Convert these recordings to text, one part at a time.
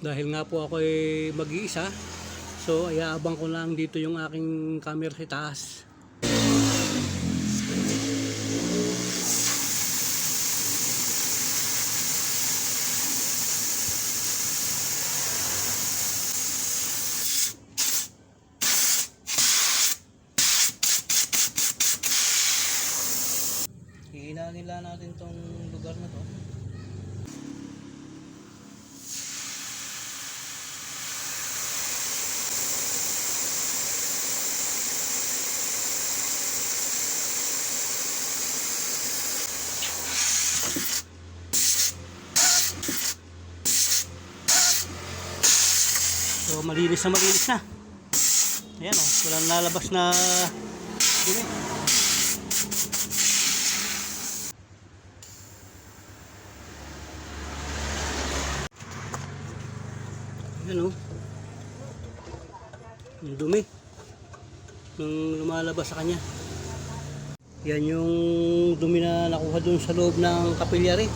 Dahil nga po ako ay mag-iisa, so ayaabang ko lang dito yung aking camera sa taas. Hihina nila natin tong lugar na to. So malinis na malinis na. Ayan o, walang lalabas na dumi. Ayan o. Yung dumi. Nung lumalabas sa kanya. Yan yung dumi na nakuha dun sa loob ng kapilyari.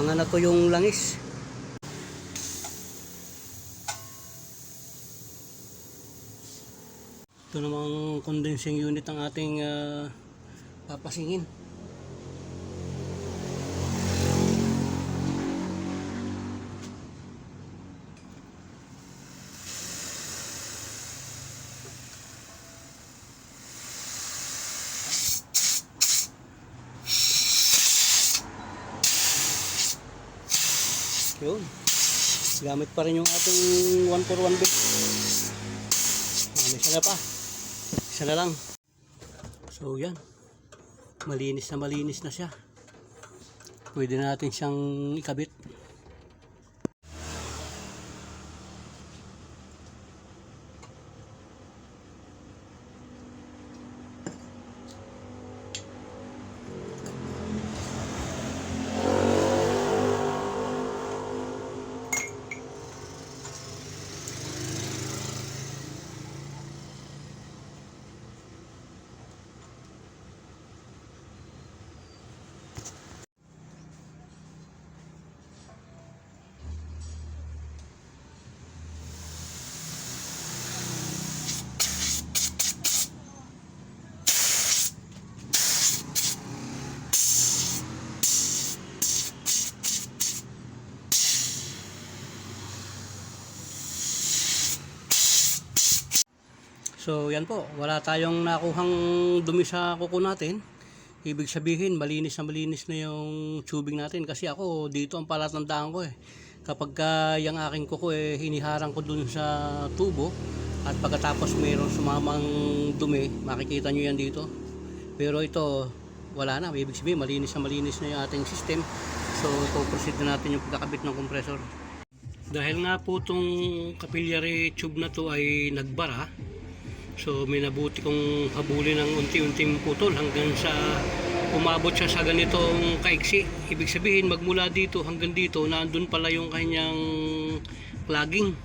Mga nato yung langis. Ito namang condensing unit ang ating ah, papasingin. Yun. Gamit pa rin yung ating 1 for 1 bit. May isa na pa. Isa na lang. So yan. Malinis na malinis na siya. Pwede na natin siyang ikabit. So yan po, wala tayong nakuhang dumi sa kuko natin. Ibig sabihin, malinis na malinis na yung tubing natin. Kasi ako, dito ang palatandaan ko eh. Kapag ka yung aking kuko eh, hiniharang ko dun sa tubo. At pagkatapos mayroong sumamang dumi, makikita nyo yan dito. Pero ito, wala na. Ibig sabihin, malinis na malinis na yung ating system. So, po-proceed na natin yung pagkakabit ng compressor. Dahil nga po itong capillary tube na to ay nagbara, So may nabuti kong habulin ng unti-unting putol hanggang sa umabot siya sa ganitong kaiksi. Ibig sabihin magmula dito hanggang dito nandun pala yung kanyang clogging.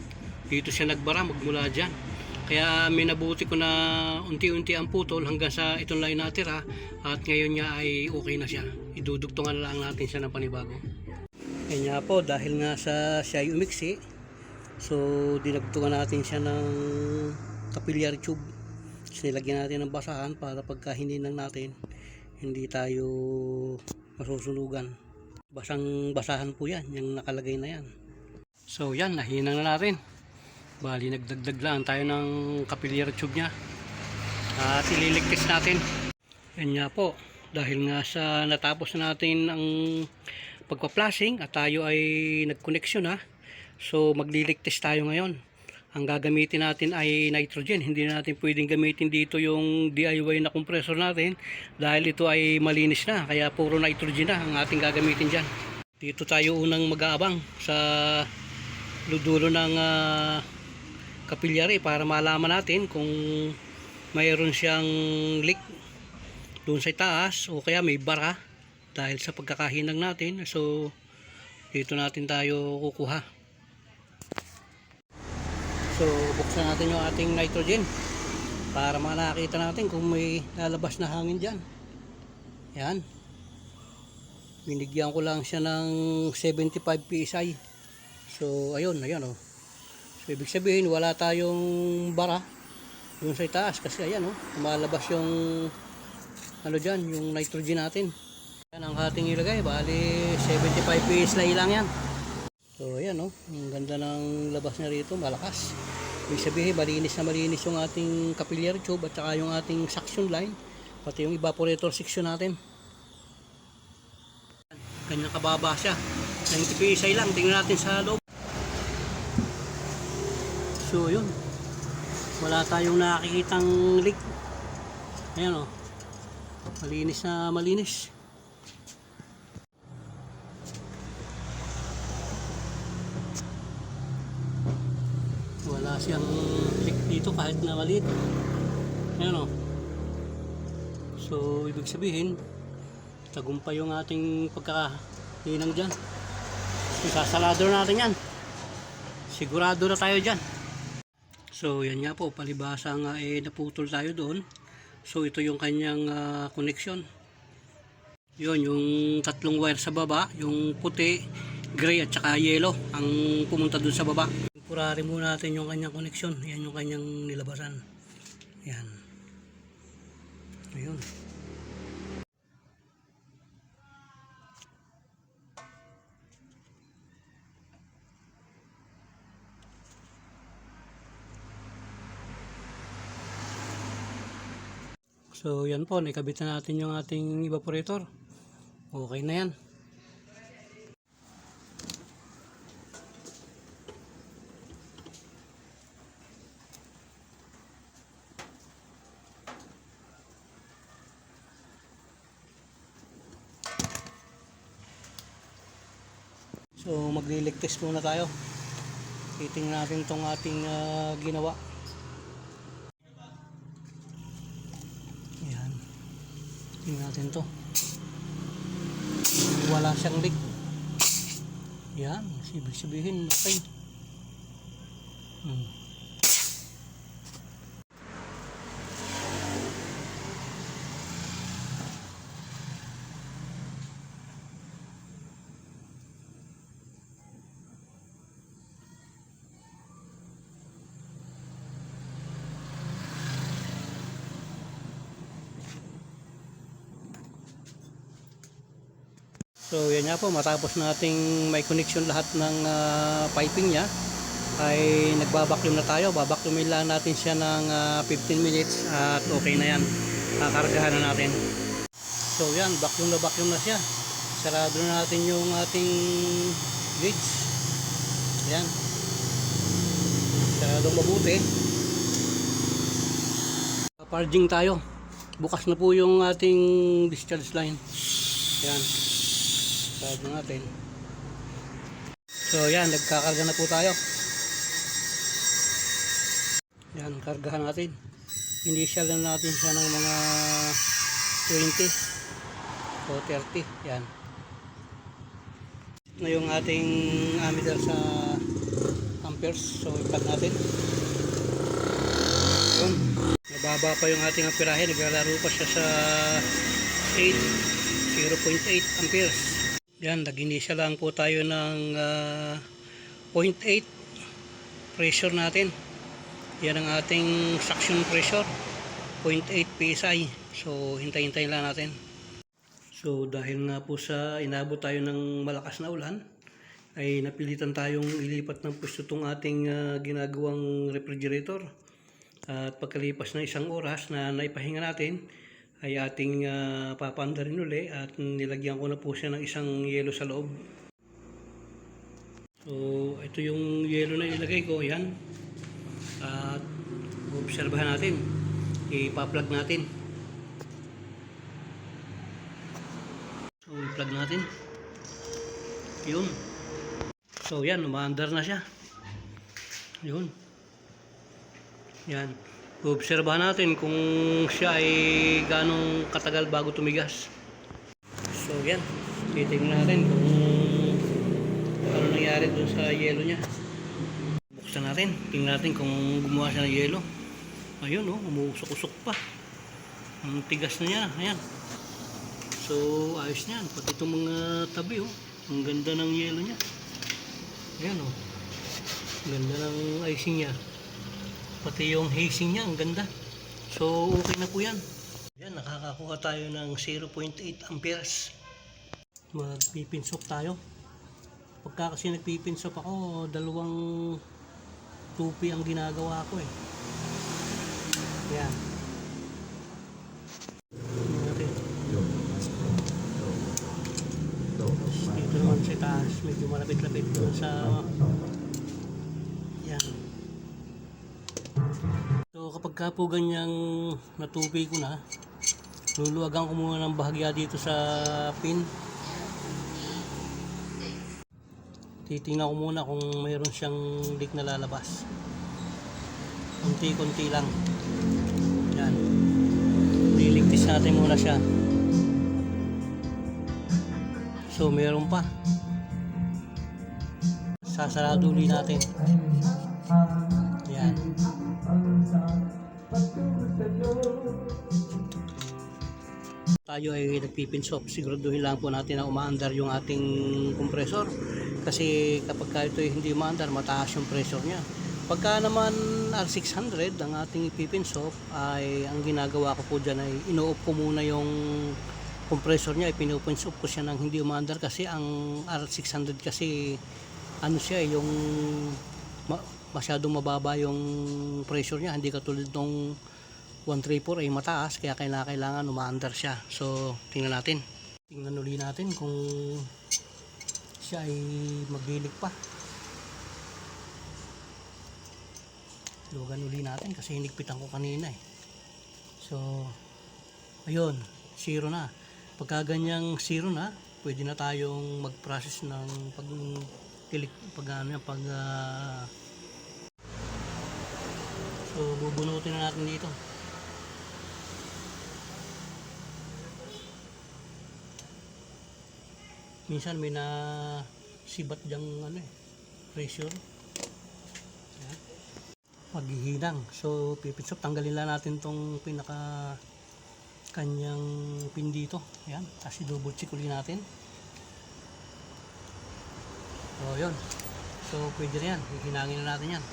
Dito siya nagbara magmula dyan. Kaya may nabuti ko na unti-unti ang putol hanggang sa itong line natira at ngayon niya ay okay na siya. Idudugtungan na lang natin siya ng panibago. Yan nga po dahil nga sa siya ay umiksi so dinagtungan natin siya ng capillary tube. So, nilagyan natin ng basahan para pagka hininang natin hindi tayo masusunugan. Basang basahan po yan yung nakalagay na yan. So yan nahinang na natin. Bali nagdagdag lang tayo ng capillary tube nya at ililigtis natin. Yan nga po dahil nga sa natapos na natin ang pagpa-flashing at tayo ay nag-connection na so magliligtis tayo ngayon ang gagamitin natin ay nitrogen. Hindi na natin pwedeng gamitin dito yung DIY na compressor natin dahil ito ay malinis na. Kaya puro nitrogen na ang ating gagamitin dyan. Dito tayo unang mag-aabang sa dulo ng uh, para malaman natin kung mayroon siyang leak doon sa taas o kaya may bara dahil sa pagkakahinang natin. So dito natin tayo kukuha. So, buksan natin yung ating nitrogen para makakita natin kung may lalabas na hangin dyan. Yan. Binigyan ko lang siya ng 75 PSI. So, ayun, ayun oh. So, ibig sabihin, wala tayong bara doon sa itaas kasi ayan, oh, lumalabas yung ano dyan, yung nitrogen natin. Yan ang ating ilagay, bali 75 PSI lang yan. So, ayan, oh, ang ganda ng labas niya rito, malakas. Ibig sabihin, malinis na malinis yung ating capillary tube at saka yung ating suction line, pati yung evaporator section natin. Ganyan kababa siya. 90 PSI lang. Tingnan natin sa loob. So, yun. Wala tayong nakikitang leak. Ayan o. Malinis na malinis. Wala siyang leak dito kahit na maliit. Ayan o. So, ibig sabihin, tagumpay yung ating pagkakahinang dyan. Isasalado na natin yan. Sigurado na tayo dyan. So yan nga po, palibasa nga eh naputol tayo doon. So ito yung kanyang ah, connection. Yun, yung tatlong wire sa baba, yung puti, gray at saka yellow ang pumunta doon sa baba. Temporary muna natin yung kanyang connection. Yan yung kanyang nilabasan. Yan. Ayun. So yan po, nakabit na natin yung ating evaporator. Okay na yan. So magli-leak test muna tayo. Titingnan natin itong ating ah, ginawa. Ayan. Tingnan natin to. Wala siyang leak. Yan. Ibig sabihin, okay. Hmm. So yan nga po, matapos nating may connection lahat ng ah, piping niya, ay nagbabacuum na tayo. Babacuumin lang natin siya ng ah, 15 minutes at okay na yan. Kakargahan na natin. So yan, vacuum na vacuum na siya. Sarado na natin yung ating gauge. Yan. Saradong mabuti. Parging tayo. Bukas na po yung ating discharge line. Yan. Sarado natin. So yan, nagkakarga na po tayo. Yan, kargahan natin. Initial na natin siya ng mga 20 o 30. Yan. Na yung ating ammeter sa amperes. So, ipat natin. Yun. Mababa pa yung ating amperahe. Naglalaro pa siya sa 8, 0.8 amperes. Yan, nag-initial lang po tayo ng ah, 0.8 pressure natin. Yan ang ating suction pressure. 0.8 PSI. So, hintay-hintayin lang natin. So, dahil nga po sa inabot tayo ng malakas na ulan, ay napilitan tayong ilipat ng pwesto itong ating ah, ginagawang refrigerator. At pagkalipas ng isang oras na naipahinga natin, ay ating uh, papandarin uli at nilagyan ko na po siya ng isang yelo sa loob. So, ito yung yelo na ilagay ko, yan. At obserbahan natin. Ipa-plug natin. So, i-plug natin. Yun. So, yan. Umaandar na siya. Yun. Yan. Obserbahan natin kung siya ay ganong katagal bago tumigas. So, yan. Titingnan natin kung ano nangyari dun sa yelo niya. Buksan natin. Tingnan natin kung gumawa siya ng yelo. Ayun, oh. Umuusok-usok pa. Ang tigas na niya. Ayan. So, ayos niyan. Pati itong mga tabi, oh. Ang ganda ng yelo niya. Ayan, oh. Ganda ng icing niya. Pati yung hazing niya, ang ganda. So, okay na po yan. Yan, nakakakuha tayo ng 0.8 amperes. Magpipinsok tayo. Pagka kasi nagpipinsok ako, dalawang tupi ang ginagawa ko eh. Yan. Natin. Dito naman sa taas, medyo malapit-lapit sa... Yan. So kapag ka po ganyang natupi ko na, luluwagan ko muna ng bahagya dito sa pin. Titingnan ko muna kung mayroon siyang leak na lalabas. Kunti-kunti lang. Yan. Liligtis natin muna siya. So meron pa. Sasarado ulit natin. Yan. Tayo ay nagpipinsop. Siguraduhin lang po natin na umaandar yung ating compressor. Kasi kapag ka ito ay hindi umaandar, mataas yung pressure niya. Pagka naman R600 ang ating ipipinsop ay ang ginagawa ko po dyan ay ino-off ko muna yung compressor niya, ipinupins off ko siya ng hindi umaandar kasi ang R600 kasi ano siya eh, yung ma- masyadong mababa yung pressure niya, hindi katulad nung 134 ay mataas kaya kailangan umaandar siya. So, tingnan natin. Tingnan uli natin kung siya ay maglilig pa. Lugan uli natin kasi hinigpitan ko kanina eh. So, ayun, zero na. Pagka ganyang zero na, pwede na tayong mag-process ng pag tilik pag ano pag ah, So, bubunutin na natin dito. Minsan may na sibat diyang ano eh, pressure. Yan. Maghihinang. So, pipinsap, tanggalin lang natin tong pinaka kanyang pin dito. Yan. Tapos i-double check ulit natin. So, yun. So, pwede na yan. Hihinangin na natin yan.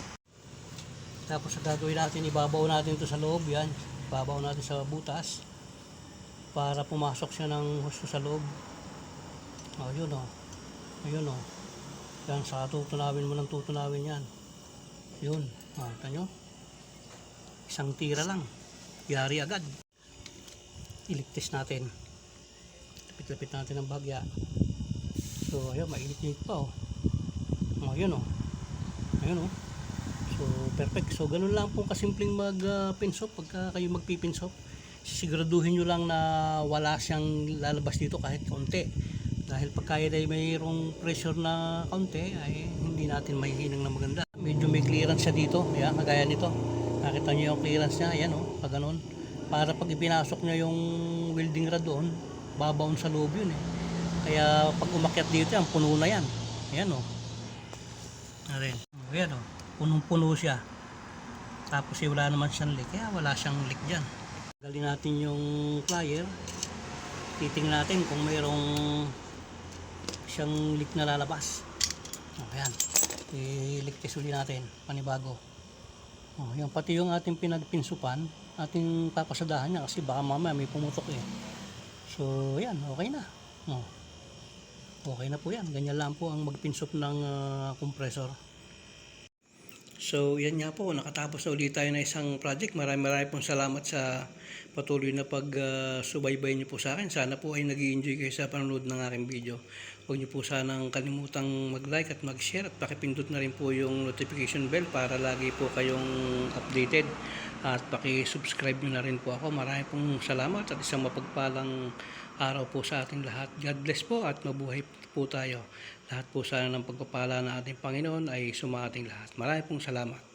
Tapos ang gagawin natin, ibabaw natin ito sa loob, yan. Ibabaw natin sa butas para pumasok siya ng husto sa loob. O, yun o. Ayun o. Yan, sa tutunawin mo ng tutunawin yan. Yun. O, ito nyo. Isang tira lang. Yari agad. Iligtis natin. Lapit-lapit natin ang bagya. So, ayun, mainit-init pa o. O, yun o. Ayun o. So, perfect. So, ganun lang po kasimpleng mag-pinsop pagka kayo magpipinsop. Siguraduhin nyo lang na wala siyang lalabas dito kahit konti. Dahil pagka yan ay mayroong pressure na konti, ay hindi natin mahihinang na maganda. Medyo may clearance siya dito. Ayan, kagaya nito. Nakita nyo yung clearance niya. Ayan o, oh, pag ganun. Para pag ipinasok niya yung welding rod doon, babaon sa loob yun eh. Kaya pag umakyat dito yan, puno na yan. Ayan o. Oh. Ayan. O. Oh punong-puno siya. Tapos eh, wala naman siyang leak. Kaya wala siyang leak dyan. Galin natin yung plier. Titingnan natin kung mayroong siyang leak na lalabas. O, ayan. I-leak ulit natin. Panibago. O, yan. Pati yung ating pinagpinsupan, ating papasadahan niya kasi baka mamaya may pumutok eh. So, yan. Okay na. O. Okay na po yan. Ganyan lang po ang magpinsup ng uh, compressor. So, yan nga po, nakatapos na ulit tayo na isang project. Maraming maraming pong salamat sa patuloy na pag-subaybay niyo po sa akin. Sana po ay nag enjoy kayo sa panonood ng aking video. Huwag niyo po sanang kalimutang mag-like at mag-share at pakipindot na rin po yung notification bell para lagi po kayong updated. At paki-subscribe niyo na rin po ako. Maraming pong salamat at isang mapagpalang araw po sa ating lahat. God bless po at mabuhay po tayo. Lahat po sana ng pagpapala ng ating Panginoon ay suma ating lahat. Maraming pong salamat.